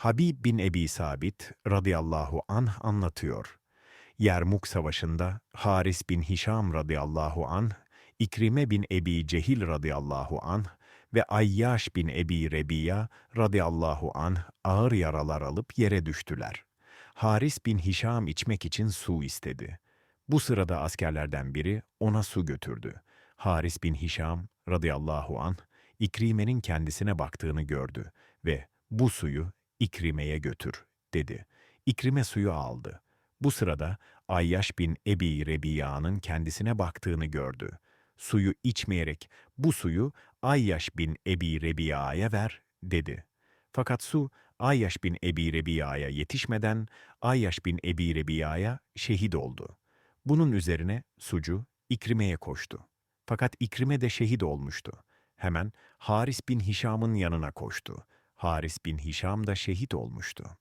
Habib bin Ebi Sabit radıyallahu anh anlatıyor. Yermuk Savaşı'nda Haris bin Hişam radıyallahu anh, İkrime bin Ebi Cehil radıyallahu anh ve Ayyaş bin Ebi Rebiya radıyallahu anh ağır yaralar alıp yere düştüler. Haris bin Hişam içmek için su istedi. Bu sırada askerlerden biri ona su götürdü. Haris bin Hişam radıyallahu anh İkrime'nin kendisine baktığını gördü ve bu suyu İkrime'ye götür dedi. İkrime suyu aldı. Bu sırada Ayyaş bin Ebi Rebiya'nın kendisine baktığını gördü. Suyu içmeyerek bu suyu Ayyaş bin Ebi Rebiya'ya ver dedi. Fakat su Ayyaş bin Ebi Rebiya'ya yetişmeden Ayyaş bin Ebi Rebiya'ya şehit oldu. Bunun üzerine sucu İkrime'ye koştu. Fakat İkrime de şehit olmuştu. Hemen Haris bin Hişam'ın yanına koştu. Haris bin Hişam da şehit olmuştu.